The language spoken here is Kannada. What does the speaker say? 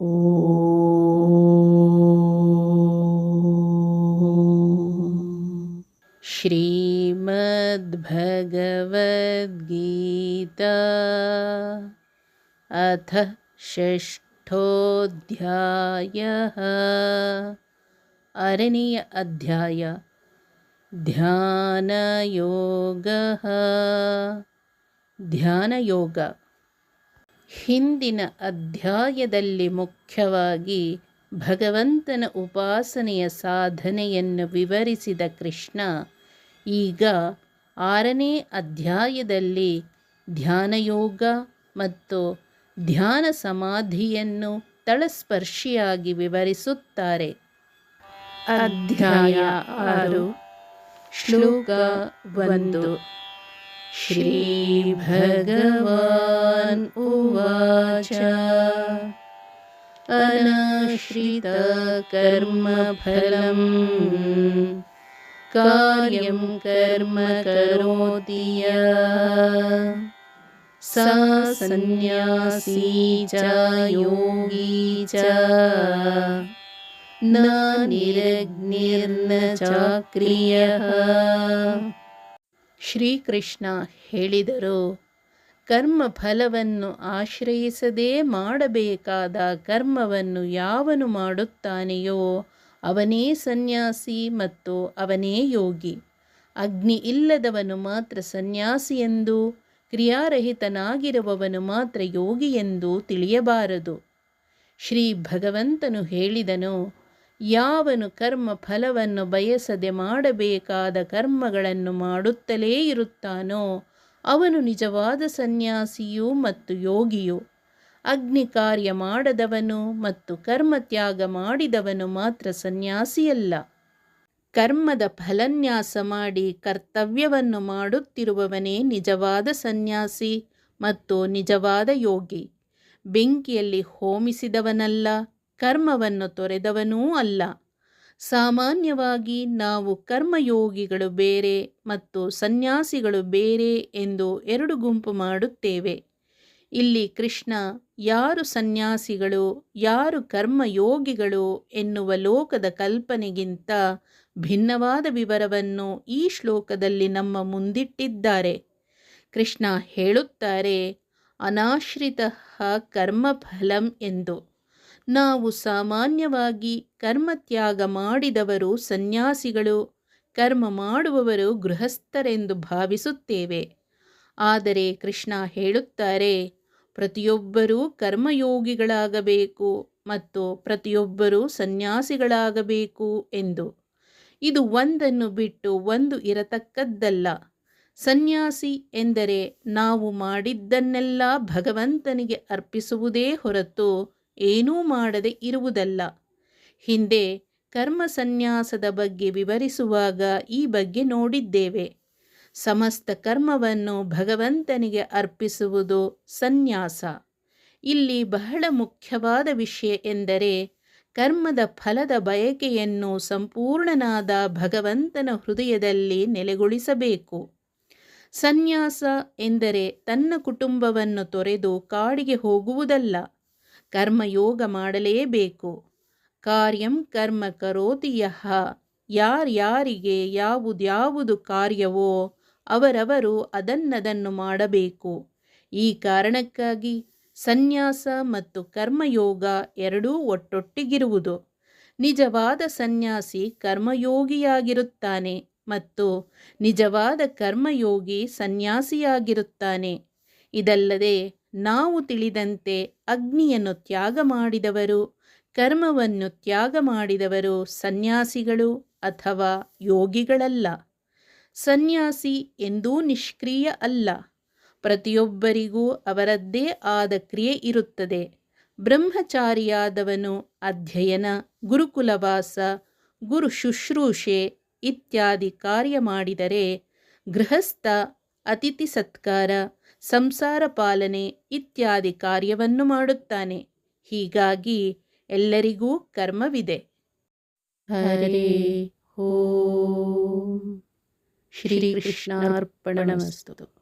श्रीमद्भगवद्गीता अथ षष्ठोऽध्यायः। अरणीय अध्याय। ध्यानयोगः। ध्यानयोग। ಹಿಂದಿನ ಅಧ್ಯಾಯದಲ್ಲಿ ಮುಖ್ಯವಾಗಿ ಭಗವಂತನ ಉಪಾಸನೆಯ ಸಾಧನೆಯನ್ನು ವಿವರಿಸಿದ ಕೃಷ್ಣ, ಈಗ ಆರನೇ ಅಧ್ಯಾಯದಲ್ಲಿ ಧ್ಯಾನಯೋಗ ಮತ್ತು ಧ್ಯಾನ ಸಮಾಧಿಯನ್ನು ತಳಸ್ಪರ್ಶಿಯಾಗಿ ವಿವರಿಸುತ್ತಾರೆ. ಅಧ್ಯಾಯ ಆರು, ಶ್ಲೋಕ ಒಂದು. श्रीभगवान् उवाच। अनाश्रितकर्मफलं कार्यं कर्म करोति सा सन्न्यासी च योगी च। न निरग्निर्न चाक्रियः ಶ್ರೀಕೃಷ್ಣ ಹೇಳಿದರು ಕರ್ಮ ಫಲವನ್ನು ಆಶ್ರಯಿಸದೇ ಮಾಡಬೇಕಾದ ಕರ್ಮವನ್ನು ಯಾವನು ಮಾಡುತ್ತಾನೆಯೋ ಅವನೇ ಸನ್ಯಾಸಿ ಮತ್ತು ಅವನೇ ಯೋಗಿ. ಅಗ್ನಿ ಇಲ್ಲದವನು ಮಾತ್ರ ಸನ್ಯಾಸಿ ಎಂದು, ಕ್ರಿಯಾರಹಿತನಾಗಿರುವವನು ಮಾತ್ರ ಯೋಗಿ ತಿಳಿಯಬಾರದು. ಶ್ರೀ ಭಗವಂತನು ಹೇಳಿದನು ಯಾವನು ಕರ್ಮ ಫಲವನ್ನು ಬಯಸದೆ ಮಾಡಬೇಕಾದ ಕರ್ಮಗಳನ್ನು ಮಾಡುತ್ತಲೇ ಇರುತ್ತಾನೋ ಅವನು ನಿಜವಾದ ಸನ್ಯಾಸಿಯೂ ಮತ್ತು ಯೋಗಿಯು. ಅಗ್ನಿ ಕಾರ್ಯ ಮಾಡದವನು ಮತ್ತು ಕರ್ಮ ತ್ಯಾಗ ಮಾಡಿದವನು ಮಾತ್ರ ಸನ್ಯಾಸಿಯಲ್ಲ. ಕರ್ಮದ ಫಲನ್ಯಾಸ ಮಾಡಿ ಕರ್ತವ್ಯವನ್ನು ಮಾಡುತ್ತಿರುವವನೇ ನಿಜವಾದ ಸನ್ಯಾಸಿ ಮತ್ತು ನಿಜವಾದ ಯೋಗಿ. ಬೆಂಕಿಯಲ್ಲಿ ಹೋಮಿಸಿದವನಲ್ಲ. ಕರ್ಮವನ್ನು ತೊರೆದವನೂ ಅಲ್ಲ. ಸಾಮಾನ್ಯವಾಗಿ ನಾವು ಕರ್ಮಯೋಗಿಗಳು ಬೇರೆ ಮತ್ತು ಸನ್ಯಾಸಿಗಳು ಬೇರೆ ಎಂದು ಎರಡು ಗುಂಪು ಮಾಡುತ್ತೇವೆ. ಇಲ್ಲಿ ಕೃಷ್ಣ ಯಾರು ಸನ್ಯಾಸಿಗಳು, ಯಾರು ಕರ್ಮಯೋಗಿಗಳು ಎನ್ನುವ ಲೋಕದ ಕಲ್ಪನೆಗಿಂತ ಭಿನ್ನವಾದ ವಿವರವನ್ನು ಈ ಶ್ಲೋಕದಲ್ಲಿ ನಮ್ಮ ಮುಂದಿಟ್ಟಿದ್ದಾರೆ. ಕೃಷ್ಣ ಹೇಳುತ್ತಾರೆ, ಅನಾಶ್ರಿತ ಕರ್ಮಫಲಂ ಎಂದು. ನಾವು ಸಾಮಾನ್ಯವಾಗಿ ಕರ್ಮತ್ಯಾಗ ಮಾಡಿದವರು ಸನ್ಯಾಸಿಗಳು, ಕರ್ಮ ಮಾಡುವವರು ಗೃಹಸ್ಥರೆಂದು ಭಾವಿಸುತ್ತೇವೆ. ಆದರೆ ಕೃಷ್ಣ ಹೇಳುತ್ತಾರೆ, ಪ್ರತಿಯೊಬ್ಬರೂ ಕರ್ಮಯೋಗಿಗಳಾಗಬೇಕು ಮತ್ತು ಪ್ರತಿಯೊಬ್ಬರೂ ಸನ್ಯಾಸಿಗಳಾಗಬೇಕು ಎಂದು. ಇದು ಒಂದನ್ನು ಬಿಟ್ಟು ಒಂದು ಇರತಕ್ಕದ್ದಲ್ಲ. ಸನ್ಯಾಸಿ ಎಂದರೆ ನಾವು ಮಾಡಿದ್ದನ್ನೆಲ್ಲ ಭಗವಂತನಿಗೆ ಅರ್ಪಿಸುವುದೇ ಹೊರತು ಏನೂ ಮಾಡದೆ ಇರುವುದಲ್ಲ. ಹಿಂದೆ ಕರ್ಮ ಸನ್ಯಾಸದ ಬಗ್ಗೆ ವಿವರಿಸುವಾಗ ಈ ಬಗ್ಗೆ ನೋಡಿದ್ದೇವೆ. ಸಮಸ್ತ ಕರ್ಮವನ್ನು ಭಗವಂತನಿಗೆ ಅರ್ಪಿಸುವುದು ಸನ್ಯಾಸ. ಇಲ್ಲಿ ಬಹಳ ಮುಖ್ಯವಾದ ವಿಷಯ ಎಂದರೆ ಕರ್ಮದ ಫಲದ ಬಯಕೆಯನ್ನು ಸಂಪೂರ್ಣನಾದ ಭಗವಂತನ ಹೃದಯದಲ್ಲಿ ನೆಲೆಗೊಳಿಸಬೇಕು. ಸನ್ಯಾಸ ಎಂದರೆ ತನ್ನ ಕುಟುಂಬವನ್ನು ತೊರೆದು ಕಾಡಿಗೆ ಹೋಗುವುದಲ್ಲ. ಕರ್ಮಯೋಗ ಮಾಡಲೇಬೇಕು. ಕಾರ್ಯಂ ಕರ್ಮ ಕರೋತಿ ಯಹ ಯಾರ್ಯಾರಿಗೆ ಯಾವುದ್ಯಾವುದು ಕಾರ್ಯವೋ ಅವರವರು ಅದನ್ನದನ್ನು ಮಾಡಬೇಕು. ಈ ಕಾರಣಕ್ಕಾಗಿ ಸನ್ಯಾಸ ಮತ್ತು ಕರ್ಮಯೋಗ ಎರಡೂ ಒಟ್ಟೊಟ್ಟಿಗಿರುವುದು. ನಿಜವಾದ ಸನ್ಯಾಸಿ ಕರ್ಮಯೋಗಿಯಾಗಿರುತ್ತಾನೆ ಮತ್ತು ನಿಜವಾದ ಕರ್ಮಯೋಗಿ ಸನ್ಯಾಸಿಯಾಗಿರುತ್ತಾನೆ. ಇದಲ್ಲದೆ ನಾವು ತಿಳಿದಂತೆ ಅಗ್ನಿಯನ್ನು ತ್ಯಾಗ ಮಾಡಿದವರು, ಕರ್ಮವನ್ನು ತ್ಯಾಗ ಮಾಡಿದವರು ಸನ್ಯಾಸಿಗಳು ಅಥವಾ ಯೋಗಿಗಳಲ್ಲ. ಸನ್ಯಾಸಿ ಎಂದೂ ನಿಷ್ಕ್ರಿಯ ಅಲ್ಲ. ಪ್ರತಿಯೊಬ್ಬರಿಗೂ ಅವರದ್ದೇ ಆದ ಕ್ರಿಯೆ ಇರುತ್ತದೆ. ಬ್ರಹ್ಮಚಾರಿಯಾದವನು ಅಧ್ಯಯನ, ಗುರುಕುಲವಾಸ, ಗುರು ಶುಶ್ರೂಷೆ ಇತ್ಯಾದಿ ಕಾರ್ಯ ಮಾಡಿದರೆ ಗೃಹಸ್ಥ, ಅತಿಥಿ ಸತ್ಕಾರ ಸಂಸಾರ ಪಾಲನೆ ಇತ್ಯಾದಿ ಕಾರ್ಯವನ್ನು ಮಾಡುತ್ತಾನೆ. ಹೀಗಾಗಿ ಎಲ್ಲರಿಗೂ ಕರ್ಮವಿದೆ. ಹರೇ ಶ್ರೀ ಶ್ರೀಕೃಷ್ಣಾರ್ಪಣಮಸ್ತು